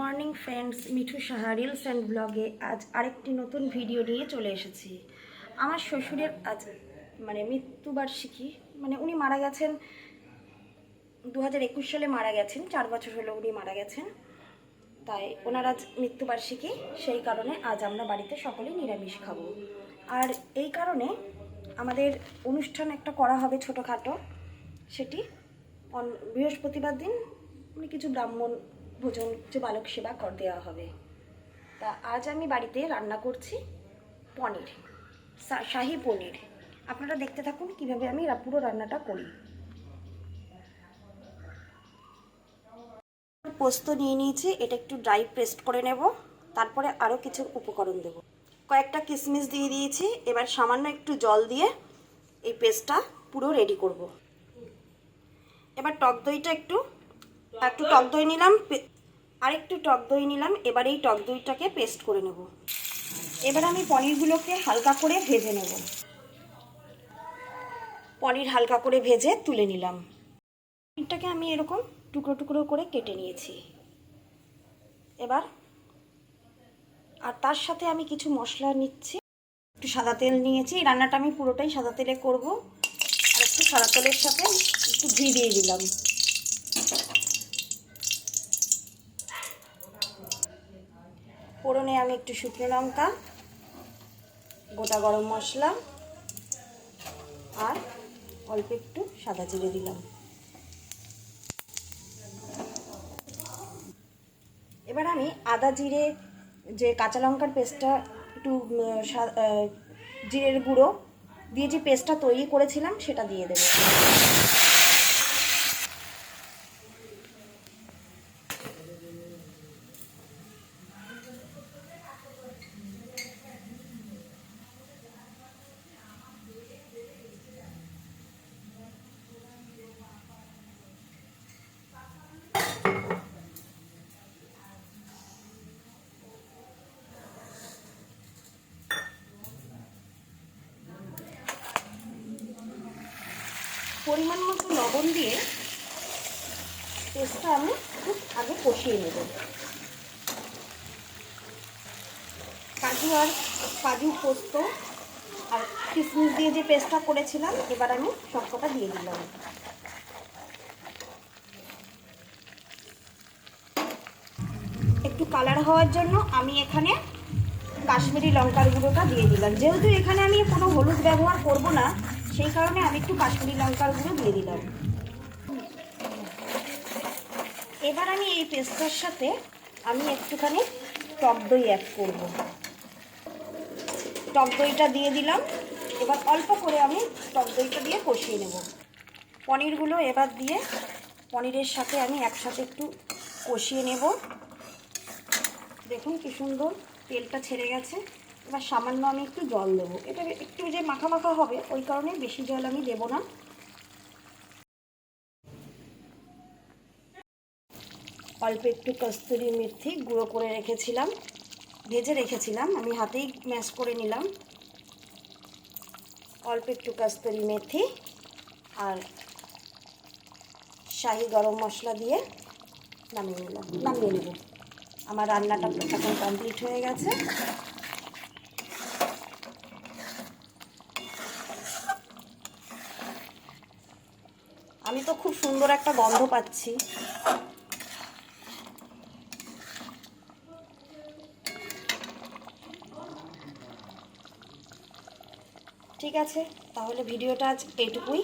Morning friends, Mithu Saha reels and ব্লগে আজ আরেকটি নতুন ভিডিও নিয়ে চলে এসেছি। আমার শ্বশুরের আজ মানে মৃত্যুবার্ষিকী মানে উনি মারা গেছেন দু হাজার একুশ সালে মারা গেছেন, চার বছর হলো উনি মারা গেছেন। তাই ওনার আজ মৃত্যুবার্ষিকী, সেই কারণে আজ আমরা বাড়িতে সকলেই নিরামিষ খাব। আর এই কারণে আমাদের অনুষ্ঠান একটা করা হবে ছোটোখাটো, সেটি বৃহস্পতিবার দিন মানে কিছু ব্রাহ্মণ ভোজন বালক সেবা কর দেওয়া হবে। তা আজ আমি বাড়িতে রান্না করছি পনির শাহী পনির। আপনারা দেখতে থাকুন কীভাবে আমি পুরো রান্নাটা করি। পোস্ত নিয়ে নিয়েছি, এটা একটু ড্রাই পেস্ট করে নেব, তারপরে আরও কিছু উপকরণ দেব। কয়েকটা কিশমিশ দিয়ে দিয়েছি, এবার সামান্য একটু জল দিয়ে এই পেস্টটা পুরো রেডি করব। এবার টক দইটা একটু একটু টক দই নিলাম, পে- আর একটু টক দই নিলাম, এবার এই টক দইটাকে পেস্ট করে নেব। এবার আমি পনিরগুলোকে হালকা করে ভেজে নেব। পনির হালকা করে ভেজে তুলে নিলাম। পনিরটাকে আমি এরকম টুকরো টুকরো করে কেটে নিয়েছি। এবার, আর তার সাথে আমি কিছু মশলা নিচ্ছি। একটু সাদা তেল নিয়েছি রান্নাটা আমি পুরোটাই সাদা তেলে করব। আর একটু সাদা তেলের সাথে একটু ঘি দিয়ে দিলাম। ফোড়নে আমি একটু শুকনো লঙ্কা, গোটা গরম মশলা, আর অল্প একটু সাদা জিরে দিলাম। এবার আমি আদা জিরে, যে কাঁচা লঙ্কার পেস্টটা একটু জিরের গুঁড়ো দিয়ে যে পেস্টটা তৈরি করেছিলাম, সেটা দিয়ে দেবো। পরিমাণ মতো লবণ দিয়ে পেস্টটা আমি খুব আগে কষিয়ে নেব। কাজু আর কাজু পোস্ত আর কিশমিশ দিয়ে যে পেস্টটা করেছিলাম, এবার আমি সবকটা দিয়ে দিলাম। একটু কালার হওয়ার জন্য আমি এখানে কাশ্মীরি লঙ্কার গুঁড়োটা দিয়ে দিলাম। যেহেতু এখানে আমি কোনো হলুদ ব্যবহার করব না সেই কারণে আমি একটু কাশ্মীরি লঙ্কার গুঁড়ো দিয়ে দিলাম। এবার আমি এই পেস্টার সাথে আমি একটুখানি টক দই অ্যাড করব। টক দইটা দিয়ে দিলাম। এবার অল্প করে আমি টক দইটা দিয়ে কষিয়ে নেব। পনিরগুলো এবার দিয়ে পনিরের সাথে আমি একসাথে একটু কষিয়ে নেব। দেখুন কি সুন্দর তেলটা ছেড়ে গেছে। এবার সামান্য আমি একটু জল দেবো। এটা একটু যে মাখা মাখা হবে, ওই কারণে বেশি জল আমি দেবো না। অল্প একটু কস্তুরি মেথি গুঁড়ো করে রেখেছিলাম, ভেজে রেখেছিলাম, আমি হাতেই ম্যাশ করে নিলাম। অল্প একটু কস্তুরি মেথি আর শাহি গরম মশলা দিয়ে নামিয়ে নিলাম, নামিয়ে নেব। আমার রান্নাটা এখন কমপ্লিট হয়ে গেছে। আমি তো খুব সুন্দর একটা গন্ধ পাচ্ছি। ঠিক আছে তাহলে ভিডিওটা আজ এইটুকুই